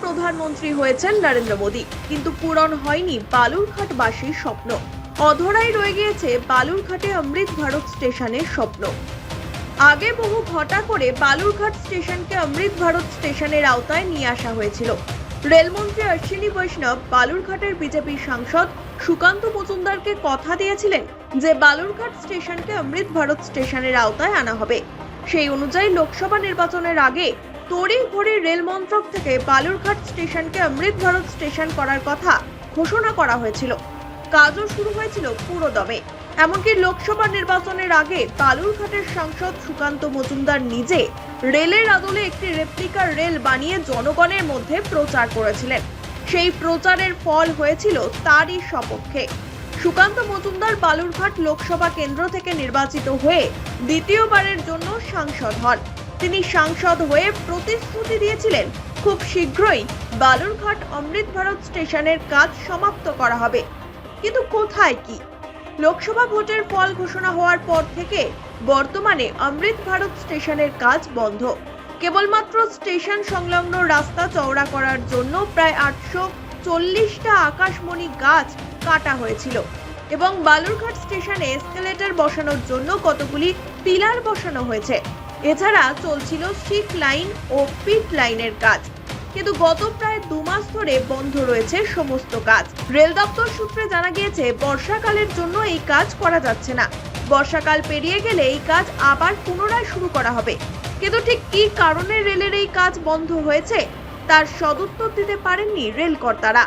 প্রধানমন্ত্রী হয়েছেন নরেন্দ্র মোদী। কিন্তু পূরণ হয়নি বালুরঘাটবাসীর স্বপ্ন। অধরাই রয়ে গিয়েছে বালুরঘাটে অমৃত ভারত স্টেশনের স্বপ্ন। আগে বহু ঘটা করে বালুরঘাট স্টেশনকে অমৃত ভারত স্টেশনের আওতায় নিয়ে আসা হয়েছিল। রেলমন্ত্রী অশ্বিনী বৈষ্ণব বালুরঘাটের বিজেপি সাংসদ সুকান্ত মজুমদারকে কথা দিয়েছিলেন যে বালুরঘাট স্টেশনকে অমৃত ভারত স্টেশনের আওতায় আনা হবে। সেই অনুযায়ী লোকসভা নির্বাচনের আগে তড়ি ঘড়ি রেল মন্ত্রক থেকে বালুরঘাট স্টেশনকে অমৃত ভারত স্টেশন করার কথা ঘোষণা করা হয়েছিল। কাজও শুরু হয়েছিল পুরো দমে এমনকি লোকসভা নির্বাচনের আগে বালুরঘাটের সাংসদ সুকান্ত মজুমদার নিজে রেলের আদলে একটি রেপ্লিকা রেল বানিয়ে জনগণের মধ্যে প্রচার করেছিলেন। সেই প্রচারের ফল হয়েছিল তারই সপক্ষে। সুকান্ত মজুমদার বালুরঘাট লোকসভা কেন্দ্র থেকে নির্বাচিত হয়ে দ্বিতীয়বারের জন্য সাংসদ হন। তিনি সাংসদ হয়ে প্রতিশ্রুতি দিয়েছিলেন, খুব শীঘ্রই বালুরঘাট অমৃত ভারত স্টেশনের কাজ সমাপ্ত করা হবে। কিন্তু কোথায় কি? লোকসভা ভোটের ফল ঘোষণা হওয়ার পর থেকে বর্তমানে অমৃত ভারত স্টেশনের কাজ বন্ধ। কেবলমাত্র স্টেশন সংলগ্ন রাস্তা চওড়া করার জন্য প্রায় আটশো চল্লিশটা আকাশমণি গাছ কাটা হয়েছিল এবং বালুরঘাট স্টেশনে এসকেলেটর বসানোর জন্য কতগুলি পিলার বসানো হয়েছে। এছাড়া চলছিল শিক লাইন ও পিট লাইনের কাজ। কিন্তু গত প্রায় দু মাস ধরে বন্ধ রয়েছে সমস্ত কাজ। রেল দপ্তর সূত্রে জানা গিয়েছে, বর্ষাকালের জন্য এই কাজ করা যাচ্ছে না। বর্ষাকাল পেরিয়ে গেলে এই কাজ আবার পুনরায় শুরু করা হবে। কিন্তু ঠিক কী কারণে রেলের এই কাজ বন্ধ হয়েছে, তার সদুত্তর দিতে পারেননি রেল কর্তারা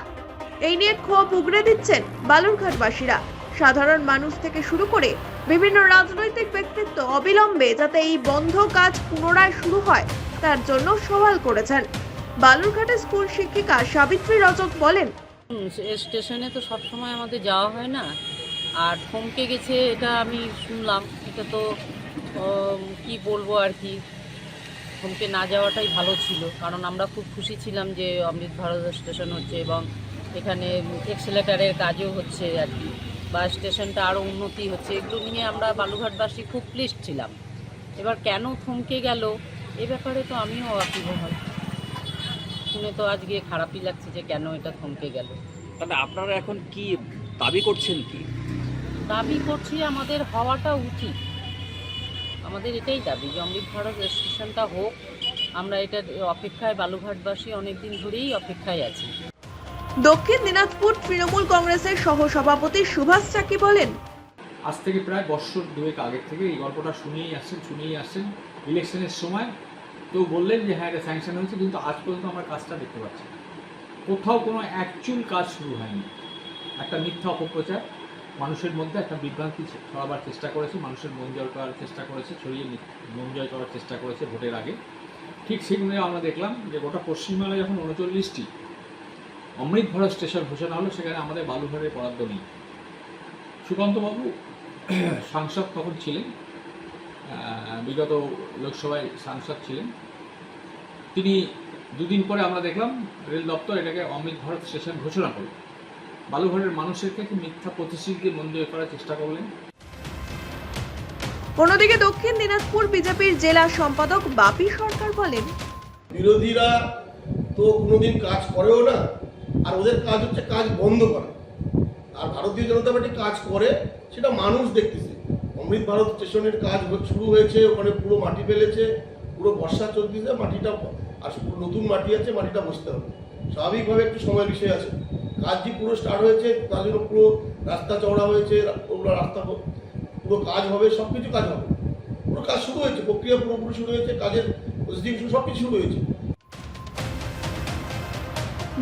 এই নিয়ে ক্ষোভ উগড়ে দিচ্ছেন বালুরঘাটবাসীরা। সাধারণ মানুষ থেকে শুরু করে বিভিন্ন রাজনৈতিক ব্যক্তিত্ব অবিলম্বে যাতে এই বন্ধ কাজ পুনরায় শুরু হয়, তার জন্য সওয়াল করেছেন। বালুরঘাটের স্কুল শিক্ষিকা সাবিত্রী রজক বলেন স্টেশনে তো সব সময় আমাদের যাওয়া হয় না। আর থমকে গেছে, এটা আমি শুনলাম। এটা তো কি বলব আর কি? থমকে না যাওয়াটাই ভালো ছিল। কারণ আমরা খুব খুশি ছিলাম যে অমৃত ভারত স্টেশন হচ্ছে এবং এখানে এক্সেলেটারের কাজও হচ্ছে আর কি। বা স্টেশনটা আরও উন্নতি হচ্ছে এগুলো নিয়ে আমরা বালুঘাটবাসী খুব প্লিস্ট ছিলাম। এবার কেন থমকে গেল এ ব্যাপারে তো আমিও ওয়াকিবহাল শুনে তো আজকে খারাপই লাগছে যে কেন এটা থমকে গেল। তাহলে আপনারা এখন কি দাবি করছেন কি? দাবি করছি আমাদের হওয়াটা উচিত। আমাদের এটাই দাবি যে অমৃত ভারত স্টেশনটা হোক আমরা এটা অপেক্ষায় বালুঘাটবাসী অনেকদিন ধরেই অপেক্ষায় আছি। দক্ষিণ দিনাজপুর তৃণমূল কংগ্রেসের সহসভাপতি সুভাষ চাকি বলেন, আজ থেকে প্রায় বছর দুয়েক আগের থেকে এই গল্পটা শুনিয়েই আসছেন শুনিয়েই আসছেন। ইলেকশনের সময় কেউ বললেন যে হ্যাঁ এটা স্যাংশন হয়েছে, কিন্তু আজ পর্যন্ত আমরা কাজটা দেখতে পাচ্ছি কোথাও কোনো অ্যাকচুয়াল কাজ শুরু হয়নি। একটা মিথ্যা অপপ্রচার, মানুষের মধ্যে একটা বিভ্রান্তি ছড়াবার চেষ্টা করেছে, মানুষের মন জয় করার চেষ্টা করেছে, ছড়িয়ে মন জয় করার চেষ্টা করেছে ভোটের আগে। ঠিক সেগুলো আমরা দেখলাম যে, গোটা পশ্চিমবাংলায় যখন উনচল্লিশটি অমৃত ভারত স্টেশন ঘোষণা হলো সেখানে আমাদের বালুঘাটের বরাদ্দ নেই। সুকান্তবাবু সাংসদ তখন ছিলেন বিগত লোকসভায় সাংসদ ছিলেন। তিনি দুদিন পরে আমরা দেখলাম রেল দপ্তর এটাকে অমৃত ভারত স্টেশন ঘোষণা করল। বালুঘাটের মানুষের কাছে মিথ্যা প্রতিশ্রুতিকে মন্দির করার চেষ্টা করলেন। অন্যদিকে দক্ষিণ দিনাজপুর বিজেপির জেলা সম্পাদক বাপি সরকার বলেন বিরোধীরা তো কোনোদিন কাজ করেও না। আর ওদের কাজ হচ্ছে কাজ বন্ধ করা। আর ভারতীয় জনতা পার্টি কাজ করে, সেটা মানুষ দেখতেছে। অমৃত ভারত স্টেশনের কাজ শুরু হয়েছে, ওখানে পুরো মাটি ফেলেছে, পুরো বর্ষা চলতেছে, মাটিটা আর নতুন মাটি আছে, মাটিটা বসতে হবে। স্বাভাবিকভাবে একটু সময় বিষয় আছে। কাজ যে পুরো স্টার্ট হয়েছে, তার জন্য পুরো রাস্তা চওড়া হয়েছে, রা- ওগুলো রাস্তা পুরো কাজ হবে সব কিছু কাজ হবে। পুরো কাজ শুরু হয়েছে, প্রক্রিয়া পুরোপুরি শুরু হয়েছে, কাজের সব কিছু শুরু হয়েছে।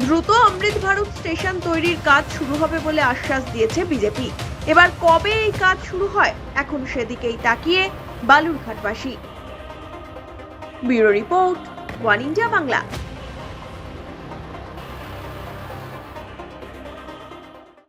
দ্রুত অমৃত ভারত স্টেশন তৈরির কাজ শুরু হবে বলে আশ্বাস দিয়েছে বিজেপি। এবার কবে এই কাজ শুরু হয়, এখন সেদিকেই তাকিয়ে বালুরঘাটবাসী। Bureau report, one India Bangla.